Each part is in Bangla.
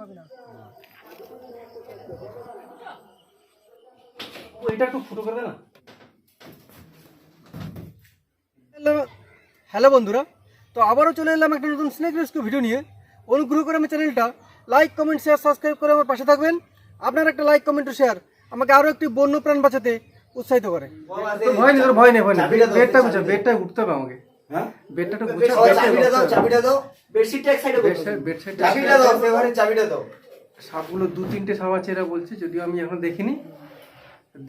পাবি না। এটা একটু ফুটো করে না। হ্যালো হ্যালো বন্ধুরা তো আবারও চলে এলাম একটা নতুন স্নেক রেস্কিউ ভিডিও নিয়ে। অনুগ্রহ করে আমার চ্যানেলটা লাইক কমেন্ট শেয়ার সাবস্ক্রাইব করে আমার পাশে থাকবেন। আপনার একটা লাইক কমেন্ট ও শেয়ার আমাকে আরও একটি বন্য প্রাণ বাঁচাতে উৎসাহিত করে। ভয় নেই ভয় নেই ভয় নেই। বেডটা বেডটা উঠতে হবে আমাকে। বেডটা একটু চাবিটা দাও চাবিটা দাও। বেডশিটটা এক সাইডে বেড সাইড চাবিটা দাও ফেভারিট চাবিটা দাও। সাপগুলো দু তিনটে সাপ আছে এরা বলছে যদিও আমি এখন দেখিনি।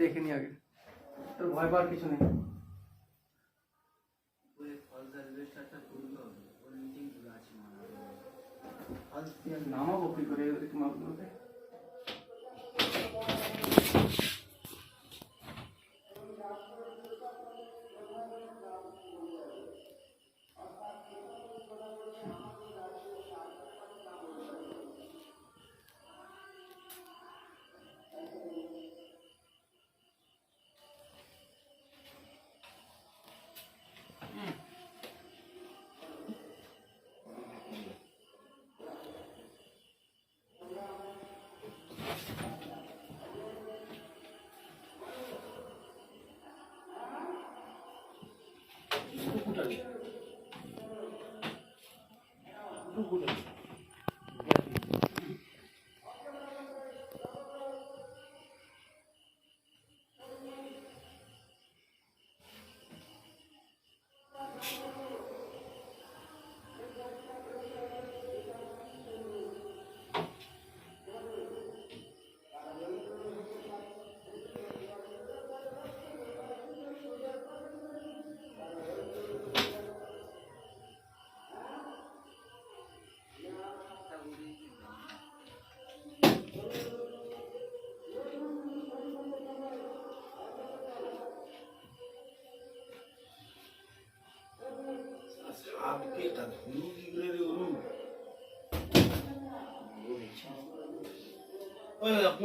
দেখিনি আগে। তোর ভয় পাওয়ার কিছু নেই। নামাবো কি করে? 한국은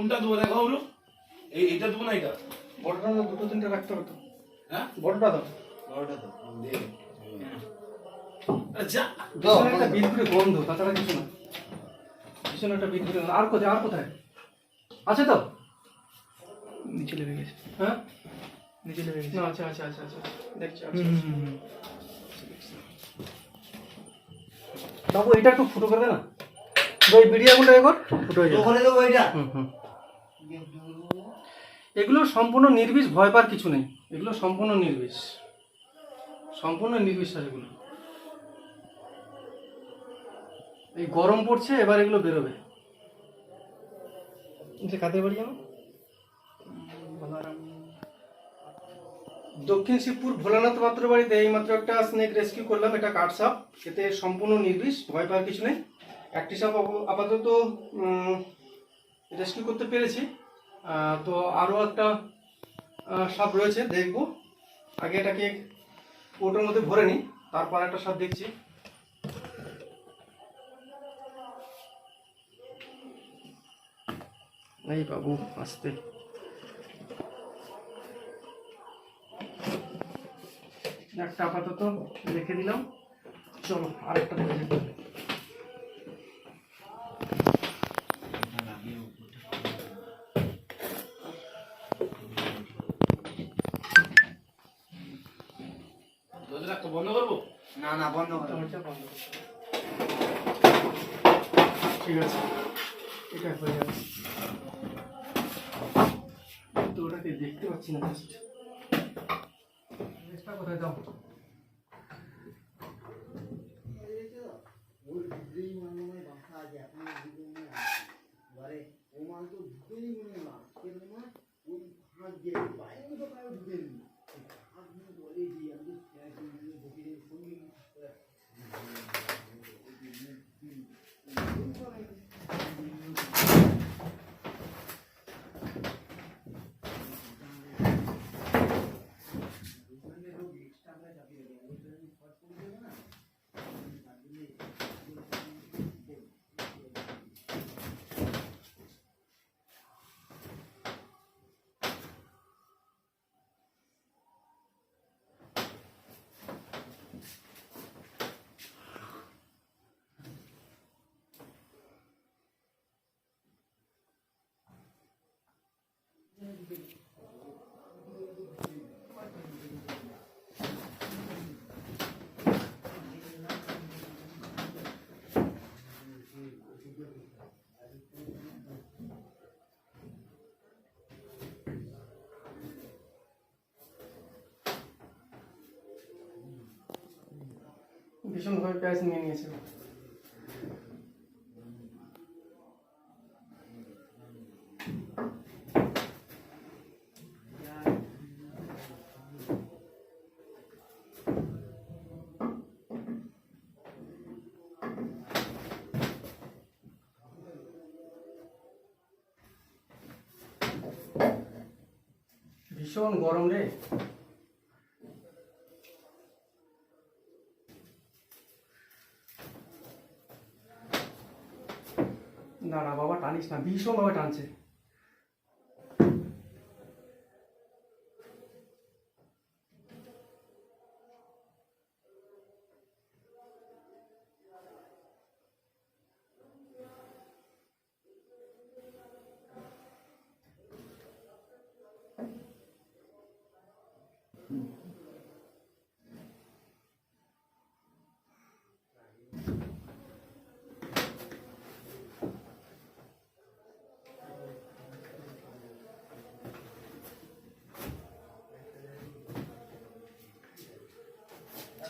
কোনটা দেবো দেখা হলো এই এটা দেবো না এটা? বড়টা দাও দুটো তিনটে রাখতে হবে তো। হ্যাঁ? বড়টা দাও। বারোটা দাও দে আরে যা। একটা বিদ্যুতের গন্ধ তাছাড়া কিছু না। পিছনে একটা গন্ধ। আর কোথায় আর কোথায়? আছে তো? নিচে লেগে গেছে। হ্যাঁ? নিচে লেগে গেছে। না আচ্ছা আচ্ছা আচ্ছা আচ্ছা দেখছি আচ্ছা বাবু এটা একটু ফুটো করে দে না। ওই বিড়িয়াগুলো এগোর ফুটো হয়ে যাবে। ওখানে দেবো এটা হুম হুম। এগুলো সম্পূর্ণ নির্বিষ ভয় পাওয়ার কিছু নেই। এগুলো সম্পূর্ণ নির্বিষ। সম্পূর্ণ নির্বিশ্বাস এগুলো। এই গরম পড়ছে এবার এগুলো বেরোবে। যে কাদের বাড়ি দক্ষিণ শিবপুর ভোলানাথ পাত্র বাড়িতে এই মাত্র একটা স্নেক রেস্কিউ করলাম এটা কাঠ সাপ এতে সম্পূর্ণ নির্বিষ ভয় পাওয়ার কিছু নেই। একটি সাপ আপ- আপাতত রেস্কিউ করতে পেরেছি। তো আরও একটা সাপ রয়েছে, দেখব। আগে এটাকে ওটার মধ্যে ভরে নিই, তারপর একটা সাপ দেখছি। এই বাবু, আসতে। একটা আপাতত রেখে দিলাম চলো, আরেকটা দেখে এটা হয়ে যাবে তো ওটাকে দেখতে পাচ্ছি না জাস্ট চেষ্টা কোথায় দাও। ওই ভীষণভাবে প্যাঁচ নিয়ে নিয়েছিল ভীষণ গরম রে। না না বাবা টানিস না ভীষণ ভাবে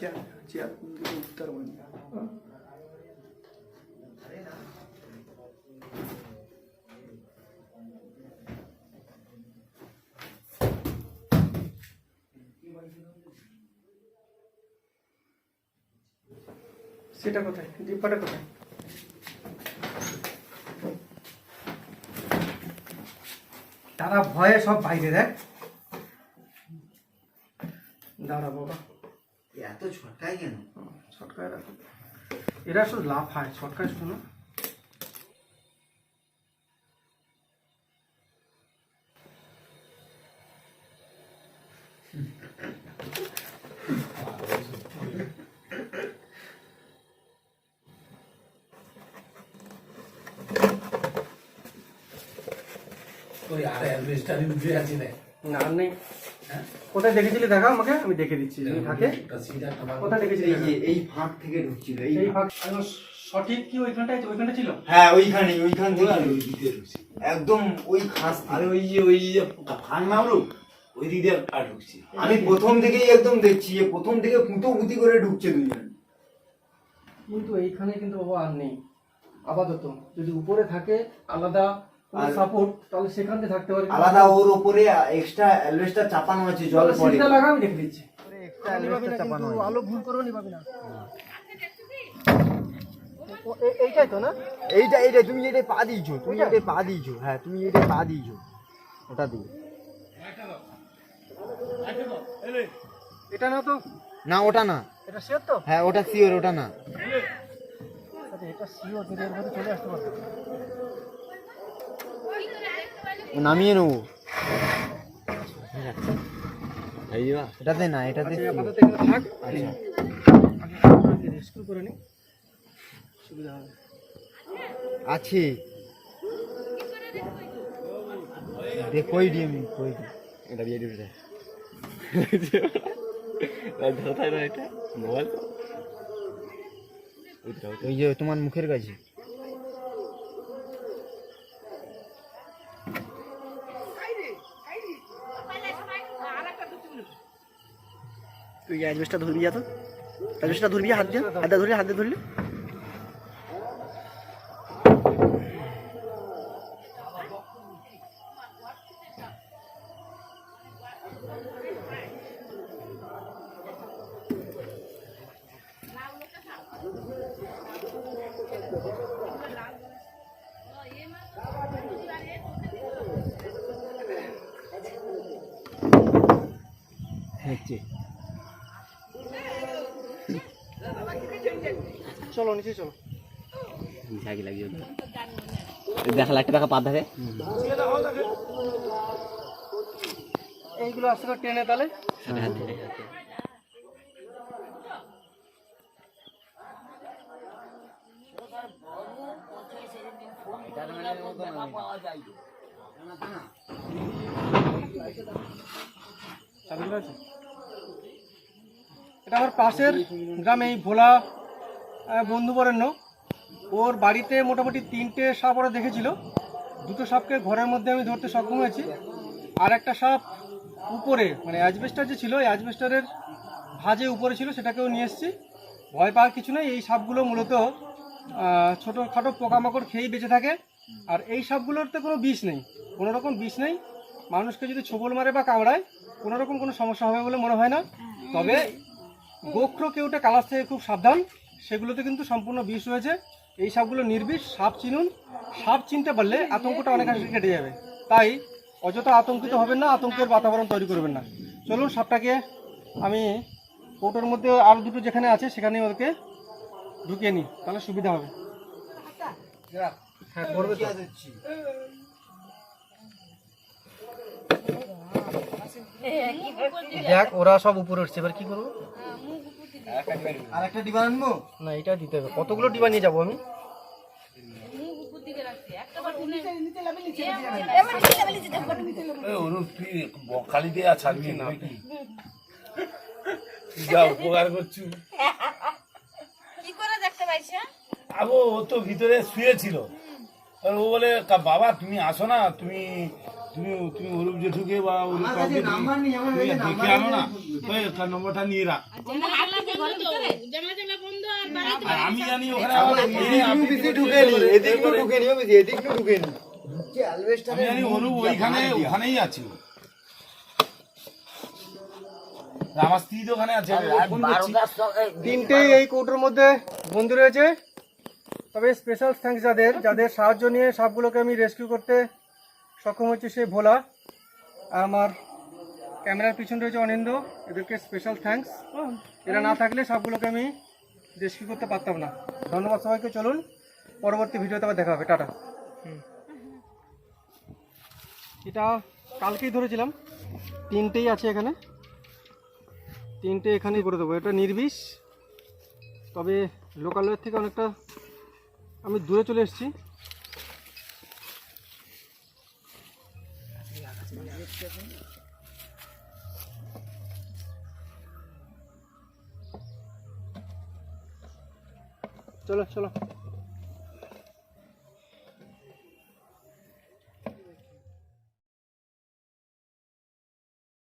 টানছে চেয়ার চেয়ার উঠতে পারব না সেটা কোথায় ডিব্বাটা কোথায় তারা ভয়ে সব বাইরে দেখ দাঁড়া বাবা এত ছটকায় কেন ছটকায় রাখো এরা শুধু লাফায় ছটকায় শুধু না ওই আরে অ্যালবেস্টার উঠে আছে না নেই। কোথায় দেখেছিলি? দেখা আমাকে আমি দেখে দিচ্ছি যদি থাকে। কোথায় দেখেছিলি? এই যে এই ফাঁক থেকে ঢুকছিল এই এই ফাঁক। ফাঁক। সঠিক কি ওইখানটায় ওইখানটা ছিল? হ্যাঁ ওইখানে ওইখান থেকে একদম ওই খাস আরে ওই যে ওই যে ফান মারু ওই দিক দিয়ে আর ঢুকছি। আমি প্রথম থেকেই একদম দেখছি যে প্রথম থেকে পুঁতো পুঁতি করে ঢুকছে দুজন কিন্তু এইখানে কিন্তু বাবা আর নেই আপাতত। যদি উপরে থাকে আলাদা আর- সাপোর্ট তাহলে সেখান থাকতে পারে আলাদা ওর ওপরে এক্সট্রা অ্যালবেস্টার চাপানো আছে জল পড়ে। সিটটা লাগা দেখে দিচ্ছি। এক্সট্রা অ্যালবেস্টার চাপানো আছে আলো ভুল করেও নিবাবি না এইটাই তো না? এইটা এইটা তুমি এটা পা দিয়েছ তুমি এটা পা দিয়েছ। হ্যাঁ তুমি এটা পা দিয়েছ। ওটা দিয়ে। এটা না তো। না ওটা না। এটা শেয়ার তো? হ্যাঁ ওটা শিওর ওটা না। আচ্ছা এটা শিওর যদি এর মধ্যে চলে আসতে পারতো নামিয়ে নেব। এটাতে না এটাতে আচ্ছা থাক। আচ্ছা। আগে রেস্কিউ করে নি। সুবিধা হবে। আছে। ডিম কই এটা দিয়ে দিবে ওই যে তোমার মুখের কাছে। তুই অ্যাডভেসটা ধরবি যা তো। অ্যাডভেসটা ধরবি হাত দিয়ে হাত ধরলে হাত দিয়ে ধরলি। চলো নিচে চলো। দেখা লাগতে দেখা পা থাকে এইগুলো আস্তে টেনে তাহলে? চাবিগুলো আছে? এটা আমার পাশের গ্রামে এই ভোলা আহ, বন্ধু বরেণ্য। ওর বাড়িতে মোটামুটি তিনটে সাপ ওরা দেখেছিল। দুটো সাপকে ঘরের মধ্যে আমি ধরতে সক্ষম হয়েছি। আর একটা সাপ উপরে মানে অ্যাজবেস্টার যে ছিল অ্যাজবেস্টারের ভাজে উপরে ছিল সেটাকেও নিয়ে এসেছি। ভয় পাওয়ার কিছু নেই এই সাপগুলো মূলত ছোটোখাটো পোকামাকড় খেয়েই বেঁচে থাকে। আর এই সাপগুলোর তো কোনো বিষ নেই কোনো রকম বিষ নেই। মানুষকে যদি ছোবল মারে বা কামড়ায় কোনো রকম কোনো সমস্যা হবে বলে মনে হয় না। তবে গোখ্র কেউটা কালার থেকে খুব সাবধান। সেগুলোতে কিন্তু সম্পূর্ণ বিষ রয়েছে। এই সাপগুলো নির্বিষ সাপ চিনুন। সাপ চিনতে পারলে আতঙ্কটা অনেকাংশে কেটে যাবে। তাই অযথা আতঙ্কিত হবেন না আতঙ্কের বাতাবরণ তৈরি করবেন না। চলুন সাপটাকে আমি কৌটোর মধ্যে আরও দুটো যেখানে আছে সেখানে ওদেরকে ঢুকিয়ে নিই। তাহলে সুবিধা হবে। হ্যাঁ করবে দেখ ওরা সব উপরে উঠছে। এবার কি করব? আর একটা ডিবা আনব? না এটা দিতে হবে। কতগুলো ডিবা নিয়ে যাব আমি? আর ছাড়বি না যা উপকার করছু। কি করে দেখতে পাইছে? আবো ও তো ভিতরে শুয়েছিল। আর ও বলে বাবা তুমি আসো না তুমি তুমি তুমি অরূপ জেঠুকে বা অরূপ তুমি কাছে দেখে আনো না। নম্বরটা নিয়ে রাখ। আমি জানি ওখানে আমি জানি অরূপ ওইখানে ওখানেই আছে আমার স্ত্রী তো ওখানে আছে। তিনটেই এই কৌটোর মধ্যে বন্দি রয়েছে। তবে স্পেশাল থ্যাঙ্কস যাদের যাদের সাহায্য নিয়ে সাপগুলোকে আমি রেস্কিউ করতে সক্ষম হচ্ছে সেই ভোলা আর আমার ক্যামেরার পিছনে রয়েছে অনিন্দ। এদেরকে স্পেশাল থ্যাঙ্কস এরা না থাকলে সবগুলোকে আমি রেস্কিউ করতে পারতাম না। ধন্যবাদ সবাইকে চলুন। পরবর্তী ভিডিওতে আবার দেখা হবে। টাটা। এটা কালকেই ধরেছিলাম। তিনটেই আছে এখানে। তিনটে এখানেই করে দেবো। এটা নির্বিষ। তবে লোকালয়ের থেকে অনেকটা আমি দূরে চলে এসেছি। চলো চলো